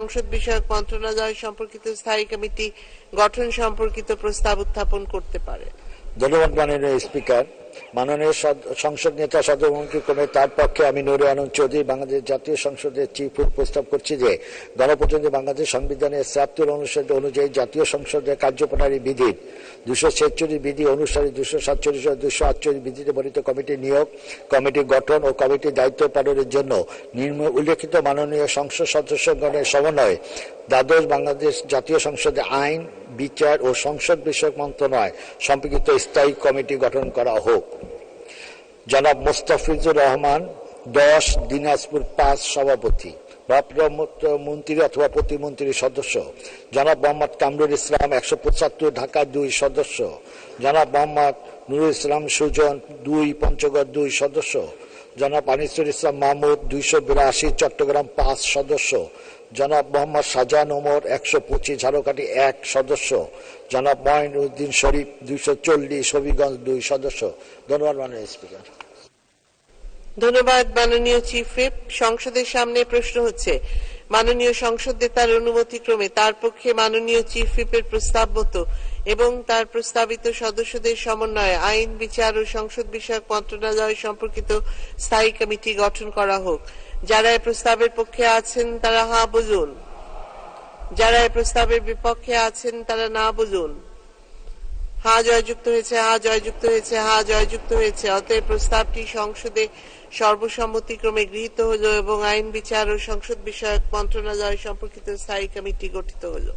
সংসদ বিষয়ক মন্ত্রণালয় সম্পর্কিত স্থায়ী কমিটি গঠন সম্পর্কিত প্রস্তাব উত্থাপন করতে পারে। ধন্যবাদ মাননীয় স্পিকার। মাননীয় সদ- সংসদ নেতা সদরমন্ত্রী ক্রমে তার পক্ষে আমি নুরে আনন্দ চৌধুরী, বাংলাদেশ জাতীয় সংসদের চিফ প্রস্তাব করছি যে গণপ্রতিনিধি বাংলাদেশ সংবিধানের ছিয়াত্তর অনুচ্ছেদ অনুযায়ী জাতীয় সংসদের কার্যপ্রণালী বিধির দুশো ছেচল্লিশ বিধি অনুসারে দুশো সাতচল্লিশ দুশো আটচল্লিশ বিধিতে বর্ণিত কমিটি নিয়োগ, কমিটি গঠন ও কমিটির দায়িত্ব পালনের জন্য নিম্ন উল্লেখিত মাননীয় সংসদ সদস্যগণের সমন্বয়ে দ্বাদশ বাংলাদেশ জাতীয় সংসদে আইন, বিচার ও সংসদ বিষয়ক মন্ত্রণালয় সম্পর্কিত স্থায়ী কমিটি গঠন করা হোক। জনাব মোস্তাফিজুর রহমান, দশ দিনাজপুর পাঁচ সভাপতি মন্ত্রী অথবা প্রতিমন্ত্রীর সদস্য। জনাব মোহাম্মদ কামরুল ইসলাম, একশো পঁচাত্তর ঢাকা দুই সদস্য। জনাব মোহাম্মদ নুরুল ইসলাম সুজন, দুই, পঞ্চগড় দুই সদস্য। জনাব আনিসুল ইসলাম মাহমুদ, দুইশো বিরাশি চট্টগ্রাম পাঁচ সদস্য। জনাব মোহাম্মদ শাহজাহান ওমর, একশো পঁচিশ ঝাড়কাঠি এক সদস্য। জনাব মঈন উদ্দিন শরীফ, দুইশো চল্লিশ হবিগঞ্জ দুই সদস্য। ধন্যবাদ মাননীয় স্পিকার। ধন্যবাদ মাননীয় চিফ হুইপ সংসদের সামনে প্রশ্ন হচ্ছে, মাননীয় সংসদ নেতার অনুমতিক্রমে তার পক্ষে মাননীয় চিফ হুইপের প্রস্তাব মতো এবং তার প্রস্তাবিত সদস্যদের সমন্বয়ে আইন, বিচার ও সংসদ বিষয়ক মন্ত্রণালয় সম্পর্কিত স্থায়ী কমিটি গঠন করা হোক। যারা এই প্রস্তাবের পক্ষে আছেন তারা হ্যাঁ বলুন যারা এই প্রস্তাবের বিপক্ষে আছেন তারা না বলুন হা জয়যুক্ত হয়েছে, হা জয়যুক্ত হয়েছে, হা জয়যুক্ত হয়েছে। অতএব প্রস্তাবটি সংসদে সর্বসম্মতিক্রমে গৃহীত হলো এবং আইন, বিচার ও সংসদ বিষয়ক মন্ত্রণালয় সম্পর্কিত স্থায়ী কমিটি গঠিত হলো।